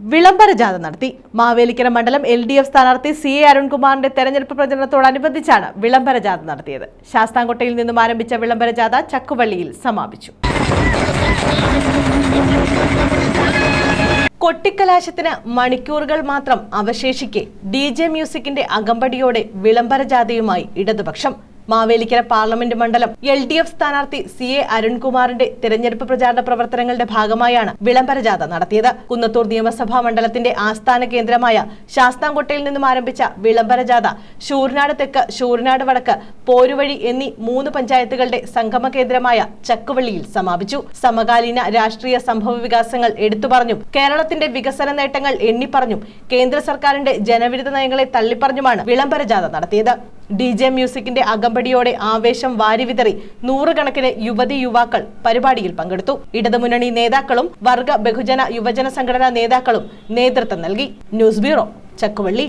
വിളംബര ജാഥ നടത്തി. മാവേലിക്കര മണ്ഡലം എൽ ഡി എഫ് സ്ഥാനാർത്ഥി സി എ അരുൺകുമാറിന്റെ തെരഞ്ഞെടുപ്പ് പ്രചരണത്തോടനുബന്ധിച്ചാണ് വിളംബര ജാഥ നടത്തിയത്. ശാസ്താംകോട്ടയിൽ നിന്നും ആരംഭിച്ച വിളംബര ജാഥ ചക്കുവള്ളിയിൽ സമാപിച്ചു. കൊട്ടിക്കലാശത്തിന് മണിക്കൂറുകൾ മാത്രം അവശേഷിക്കെ ഡി ജെ മ്യൂസിക്കിന്റെ അകമ്പടിയോടെ വിളംബര ജാഥയുമായി ഇടതുപക്ഷം മാവേലിക്കര പാർലമെന്റ് മണ്ഡലം എൽ ഡി എഫ് സ്ഥാനാർത്ഥി സി എ അരുൺകുമാറിന്റെ തെരഞ്ഞെടുപ്പ് പ്രചാരണ പ്രവർത്തനങ്ങളുടെ ഭാഗമായാണ് വിളംബര ജാഥ നടത്തിയത്. കുന്നത്തൂർ നിയമസഭാ മണ്ഡലത്തിന്റെ ആസ്ഥാന കേന്ദ്രമായ ശാസ്താംകോട്ടയിൽ നിന്നും ആരംഭിച്ച വിളംബര ജാഥ ശൂർനാട് തെക്ക് ഷൂർനാട് വടക്ക് പോരുവഴി എന്നീ മൂന്ന് പഞ്ചായത്തുകളുടെ സംഗമ കേന്ദ്രമായ ചക്കുവള്ളിയിൽ സമാപിച്ചു. സമകാലീന രാഷ്ട്രീയ സംഭവ വികാസങ്ങൾ എടുത്തു പറഞ്ഞു കേരളത്തിന്റെ വികസന നേട്ടങ്ങൾ എണ്ണിപ്പറഞ്ഞും കേന്ദ്ര സർക്കാരിന്റെ ജനവിരുദ്ധ നയങ്ങളെ തള്ളിപ്പറഞ്ഞുമാണ് വിളംബര ജാഥ നടത്തിയത്. ഡി ജെ മ്യൂസിക്കിന്റെ അകമ്പടിയോടെ ആവേശം വാരിവിതറി നൂറുകണക്കിന് യുവതി യുവാക്കൾ പരിപാടിയിൽ പങ്കെടുത്തു. ഇടതുമുന്നണി നേതാക്കളും വർഗ ബഹുജന യുവജന സംഘടനാ നേതാക്കളും നേതൃത്വം നൽകി. News bureau Chakkuvalli.